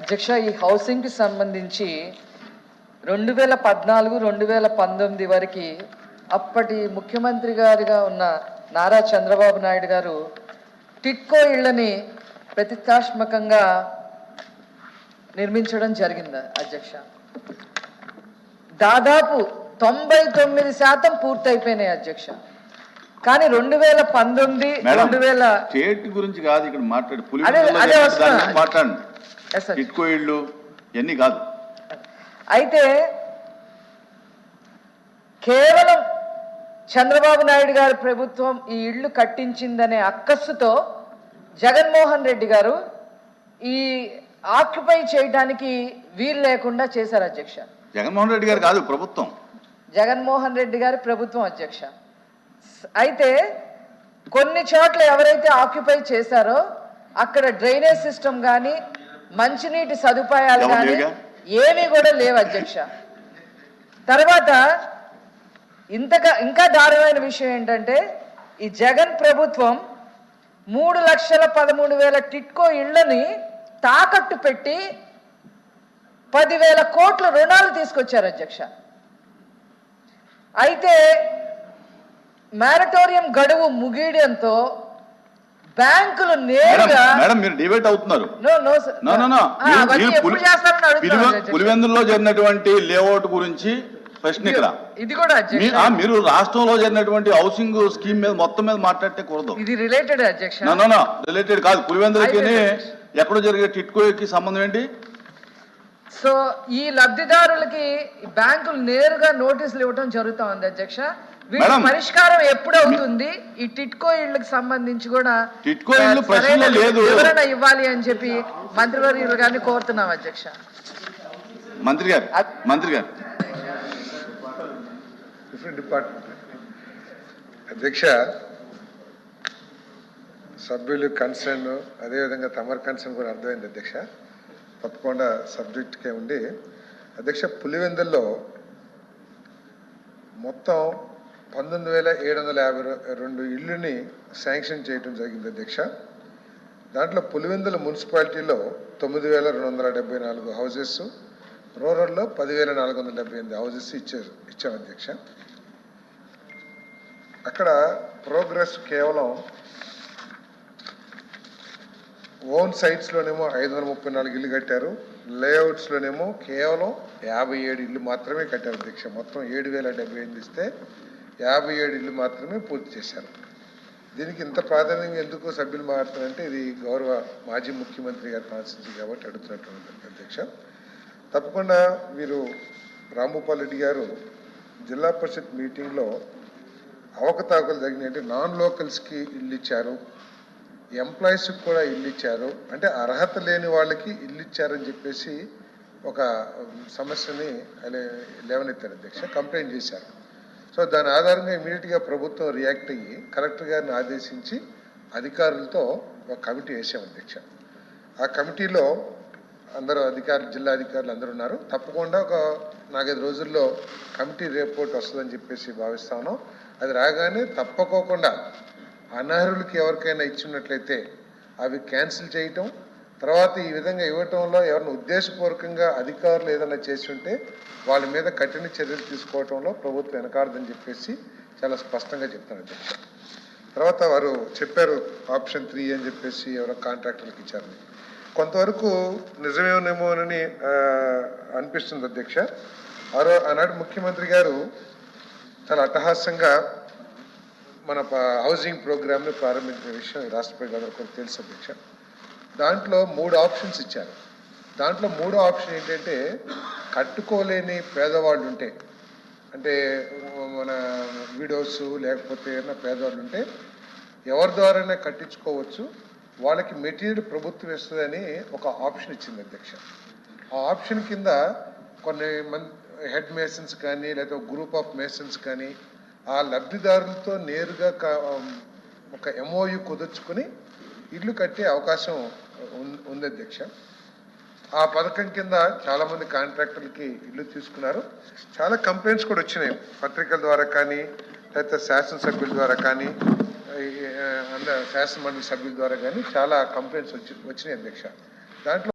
అధ్యక్ష ఈ హౌసింగ్కి సంబంధించి రెండు వేల పద్నాలుగు రెండు వేల పంతొమ్మిది వరకు అప్పటి ముఖ్యమంత్రి గారిగా ఉన్న నారా చంద్రబాబు నాయుడు గారు టిట్కో ఇళ్ళని ప్రతిష్టాత్మకంగా నిర్మించడం జరిగింది అధ్యక్ష. దాదాపు తొంభై తొమ్మిది శాతం పూర్తయిపోయినాయి అధ్యక్ష. కానీ రెండు వేల పంతొమ్మిది రెండు వేల స్టేట్ గురించి కాదు ఇక్కడ మాట్లాడు అదే- అదే వస్తున్నా. మాట్లాడండి. టిట్కో ఇళ్ళు ఇవన్నీ కాదు. అయితే కేవలం చంద్రబాబు నాయుడు గారి ప్రభుత్వం ఈ ఇళ్ళు కట్టించిందనే అక్కస్సుతో జగన్మోహన్ రెడ్డి గారు ఈ ఆక్యుపై చేయడానికి వీలు లేకుండా చేశారు అధ్యక్ష. జగన్మోహన్ రెడ్డి గారు కాదు ప్రభుత్వం. జగన్మోహన్ రెడ్డి గారి ప్రభుత్వం అధ్యక్ష. అయితే కొన్ని చోట్ల ఎవరైతే ఆక్యుపై చేశారో అక్కడ డ్రైనేజ్ సిస్టమ్ కానీ మంచినీటి సదుపాయాలు కానీ? ఏమీ కూడా లేవు అధ్యక్ష తర్వాత ఇంతగా ఇంకా దారుణమైన విషయం ఏంటంటే ఈ జగన్ ప్రభుత్వం మూడు లక్షల పదమూడు వేల టిట్కో ఇళ్ళని తాకట్టు పెట్టి పదివేల కోట్ల రుణాలు తీసుకొచ్చారు అధ్యక్ష అయితే మారటోరియం గడువు ముగియడంతో బ్యాంకులు నేరుగా మేడం మీరు డిబేట్ అవుతున్నారు. పులివెందుల్లో జరిగినటువంటి లేఅవుట్ గురించి ప్రశ్న ఇక్కడ. ఇది కూడా మీరు రాష్ట్రంలో జరిగినటువంటి హౌసింగ్ స్కీమ్ మీద మొత్తం మీద మాట్లాడితే కూడదు ఇది రిలేటెడ్ రిలేటెడ్ కాదు. పులివెందులకి. ఎక్కడో జరిగే టిట్కోకి సంబంధం ఏంటి? సో ఈ లబ్ధిదారులకి బ్యాంకులు నేరుగా నోటీసులు ఇవ్వడం జరుగుతా ఉంది అధ్యక్ష. వీటి. పరిష్కారం ఎప్పుడు అవుతుంది ఈ టిట్కో ఇళ్ళకి సంబంధించి కూడా టిట్కో ఇళ్ళు సరైన లేదు. వివరణ ఇవ్వాలి అని చెప్పి మంత్రివర్యులు గారిని కోరుతున్నాం అధ్యక్ష మంత్రి గారు అద్- మంత్రి గారు డిఫరెంట్ డిపార్ట్మెంట్ అధ్యక్ష సభ్యులు కన్సర్న్ అదేవిధంగా తమరి కన్సర్న్ కూడా అర్థమైంది అధ్యక్ష తప్పకుండా సబ్జెక్ట్కే ఉండి అధ్యక్ష పులివెందుల్లో మొత్తం పంతొమ్మిది వేల ఏడు వందల యాభై రెండు ఇళ్ళని శాంక్షన్ చేయడం జరిగింది అధ్యక్ష. దాంట్లో పులివెందుల మున్సిపాలిటీలో తొమ్మిది వేల రెండు వందల డెబ్బై నాలుగు హౌజెస్ రూరల్లో పదివేల నాలుగు వందల డెబ్బై ఎనిమిది హౌజెస్ ఇచ్చారు ఇచ్చాం అధ్యక్ష. అక్కడ ప్రోగ్రెస్ కేవలం ఓన్ సైట్స్లోనేమో ఐదు వందల ముప్పై నాలుగు ఇల్లు కట్టారు లేఅవుట్స్లోనేమో కేవలం యాభై ఏడు ఇల్లు మాత్రమే కట్టారు అధ్యక్ష. మొత్తం ఏడు వేల డెబ్బై ఎనిమిది ఇస్తే యాభై ఏడు ఇల్లు మాత్రమే పూర్తి చేశారు. దీనికి ఇంత ప్రాధాన్యంగా ఎందుకు సభ్యులు మారుతారంటే ఇది గౌరవ మాజీ ముఖ్యమంత్రి గారి కాన్స్టిట్యూన్సీ కాబట్టి అడుగుతున్నటువంటి అధ్యక్ష. తప్పకుండా వీరు రాంభూపాల్ రెడ్డి గారు జిల్లా పరిషత్ మీటింగ్లో అవకతవకలు జరిగినాయంటే నాన్ లోకల్స్కి ఇల్లు ఇచ్చారు ఎంప్లాయీస్కి కూడా ఇల్లు ఇచ్చారు. అంటే అర్హత లేని వాళ్ళకి ఇల్లు ఇచ్చారని చెప్పేసి ఒక సమస్యని లేవనెత్తారు అధ్యక్ష కంప్లైంట్ చేశారు. సో దాని ఆధారంగా ఇమీడియట్గా ప్రభుత్వం రియాక్ట్ అయ్యి కలెక్టర్ గారిని ఆదేశించి అధికారులతో ఒక కమిటీ వేసాం అధ్యక్ష. ఆ కమిటీలో అందరూ అధికారులు జిల్లా అధికారులు అందరూ ఉన్నారు. తప్పకుండా ఒక నాలుగైదు రోజుల్లో కమిటీ రిపోర్ట్ వస్తుందని చెప్పేసి భావిస్తాను అది రాగానే తప్పకోకుండా అనర్హులకి ఎవరికైనా ఇచ్చినట్లయితే అవి క్యాన్సిల్ చేయటం తర్వాత ఈ విధంగా ఇవ్వటంలో ఎవరిని ఉద్దేశపూర్వకంగా అధికారులు ఏదైనా చేసి ఉంటే వాళ్ళ మీద కఠిన చర్యలు తీసుకోవటంలో ప్రభుత్వం వెనకాడదని చెప్పేసి చాలా స్పష్టంగా చెప్తాను తర్వాత వారు చెప్పారు ఆప్షన్ త్రీ అని చెప్పేసి ఎవరో కాంట్రాక్టర్లకు ఇచ్చారని కొంతవరకు నిజమేమోనేమోనని అని అనిపిస్తుంది అధ్యక్ష. ఆరో ఆనాడు ముఖ్యమంత్రి గారు చాలా అట్టహాస్యంగా మన హౌసింగ్ ప్రోగ్రామ్ని ప్రారంభించిన విషయం రాష్ట్రపతి గారు ప్రజలందరికీ తెలుసు అధ్యక్ష. దాంట్లో మూడు ఆప్షన్స్ ఇచ్చారు. దాంట్లో మూడో ఆప్షన్ ఏంటంటే కట్టుకోలేని పేదవాళ్ళు ఉంటే అంటే మన విడోస్ లేకపోతే ఏమైనా పేదవాళ్ళు ఉంటే ఎవరి ద్వారానే కట్టించుకోవచ్చు వాళ్ళకి మెటీరియల్ ప్రభుత్వం ఇస్తుందని ఒక ఆప్షన్ ఇచ్చింది అధ్యక్ష. ఆ ఆప్షన్ కింద కొన్ని మంది హెడ్ మేసన్స్ కానీ లేదా గ్రూప్ ఆఫ్ మేసన్స్ కానీ ఆ లబ్ధిదారులతో నేరుగా ఒక ఎంఓయు కుదుర్చుకుని ఇల్లు కట్టే అవకాశం ఉంది అధ్యక్ష. ఆ పథకం కింద చాలామంది కాంట్రాక్టర్లకి ఇల్లు తీసుకున్నారు. చాలా కంప్లైంట్స్ కూడా వచ్చినాయి. పత్రికల ద్వారా కానీ లేకపోతే శాసనసభ్యుల ద్వారా కానీ ఈ, శాసన మండలి సభ్యుల ద్వారా కానీ చాలా కంప్లైంట్స్ వచ్చి వచ్చినాయి అధ్యక్ష. దాంట్లో